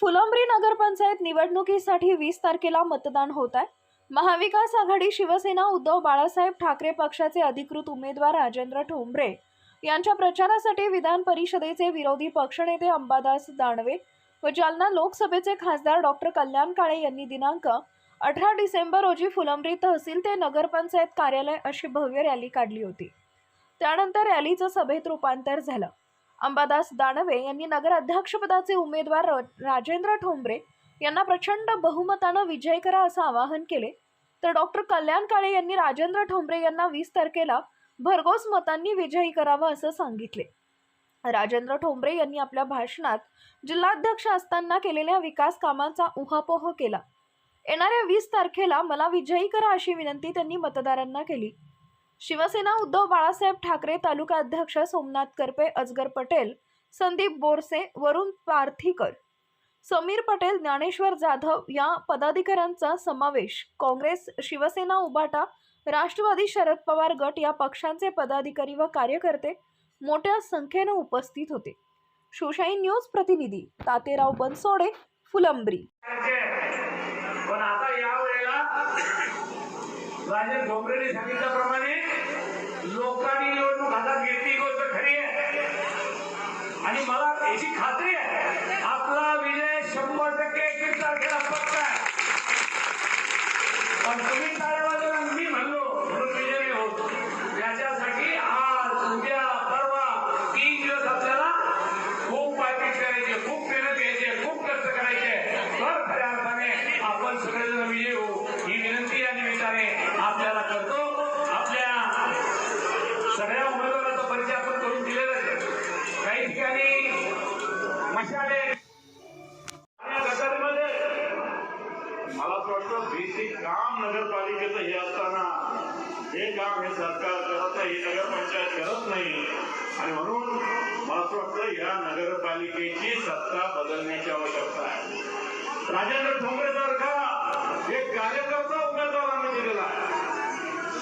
फुलंब्री नगरपंचायत निवडणुकीसाठी वीस तारखेला मतदान होत आहे. महाविकास आघाडी शिवसेना उद्धव बाळासाहेब ठाकरे पक्षाचे अधिकृत उमेदवार राजेंद्र ठोंबरे यांच्या प्रचारासाठी विधान परिषदेचे विरोधी पक्षनेते अंबादास दानवे व जालना लोकसभेचे खासदार डॉक्टर कल्याण काळे यांनी दिनांक अठरा डिसेंबर रोजी फुलंब्री तहसील ते नगरपंचायत कार्यालय अशी भव्य रॅली काढली होती. त्यानंतर रॅलीचं सभेत रूपांतर झालं. अंबादास दानवे यांनी नगराध्यक्षपदाचे उमेदवार राजेंद्र ठोंबरे यांना प्रचंड बहुमतानं विजय करा असं आवाहन केले. तर डॉक्टर कल्याण काळे यांनी राजेंद्र ठोंबरे यांना वीस तारखेला भरघोस मतांनी विजयी करावं असं सांगितले. राजेंद्र ठोंबरे यांनी आपल्या भाषणात जिल्हाध्यक्ष असताना केलेल्या विकास कामांचा उहापोह केला. येणाऱ्या वीस तारखेला मला विजयी करा अशी विनंती त्यांनी मतदारांना केली. शिवसेना उद्धव बाळासाहेब ठाकरे तालुका अध्यक्ष सोमनाथ करपे अजगर पटेल संदीप बोरसे वरुण पार्थीकर समीर पटेल ज्ञानेश्वर जाधव या पदाधिकाऱ्यांचा समावेश. काँग्रेस शिवसेना उबाटा राष्ट्रवादी शरद पवार गट या पक्षांचे पदाधिकारी व कार्यकर्ते मोठ्या संख्येनं उपस्थित होते. शिवशाही न्यूज प्रतिनिधी तातेराव बनसोडे फुलंब्री. पण आता या वेळेला सांगितल्याप्रमाणे लोकांनी निवडणूक हातात घेतली गोष्ट खरी आहे. आणि मला याची खात्री आहे. मला असं वाटतं बेसिक काम नगरपालिकेचं हे असताना हे काम हे सरकार करत नाही नगरपंचायत करत नाही. आणि म्हणून मला असं वाटतं या नगरपालिकेची सत्ता बदलण्याची आवश्यकता आहे. राजेंद्र ठोंबरे सारखा एक कार्यकर्ता उमेदवारांनी दिलेला आहे.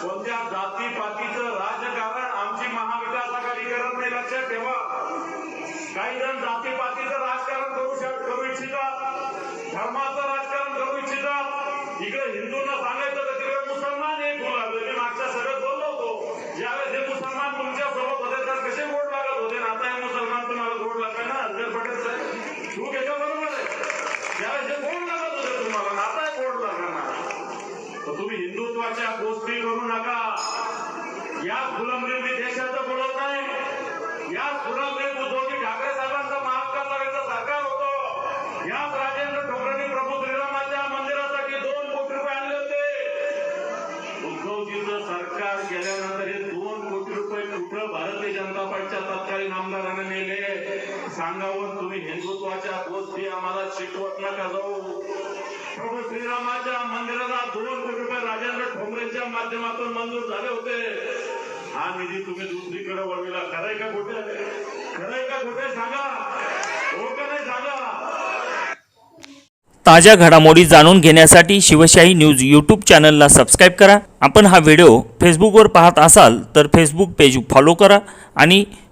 कोणत्या जातीपातीचं राजकारण आमची महाविकास आघाडी करत नाही लक्षात ठेवा. काही जण जाती पातीचं राजकारण करू शक करू इच्छिता इकडे हिंदूंना सांगायचं तर तिकडे मुसलमान एक गोड लागले मी मागच्या सगळं बोललो होतो. ज्यावेळेस हे मुसलमान तुमच्यासोबत होते तर कसे गोड लागत होते? ना आता हे मुसलमान तुम्हाला गोड लागले ना अजगर पटेल साहेब. तू घेतो बरोबर आहे. ज्यावेळेस हे गोड लागत होते तुम्हाला? आणि आता गोड लागणार? तर तुम्ही हिंदुत्वाच्या गोष्टी करू नका. या फुलंब्री मी देशाचं बोलत नाही. या फुलंब्री उद्धवजी ठाकरे साहेबांचा महाविकास आघाडीचं सरकार होतं. या अंगावर तुम्ही हिंदुत्वाच्या गोष्टी आम्हाला शिकवत नका जाऊ. प्रभू श्रीरामाच्या मंदिराला दोन कोटी रुपये राजेंद्र ठोंबरेच्या माध्यमातून मंजूर झाले होते. हा निधी तुम्ही दुसरीकडे वळविला. खरंय का कुठे खरंय का कुठे सांगा. हो का नाही सांगा? ताज्या घडामोडी जाणून घेण्यासाठी शिवशाही न्यूज यूट्यूब चॅनलला सबस्क्राईब करा. आपण हा व्हिडिओ फेसबुकवर पाहत असाल तर फेसबुक पेज फॉलो करा आणि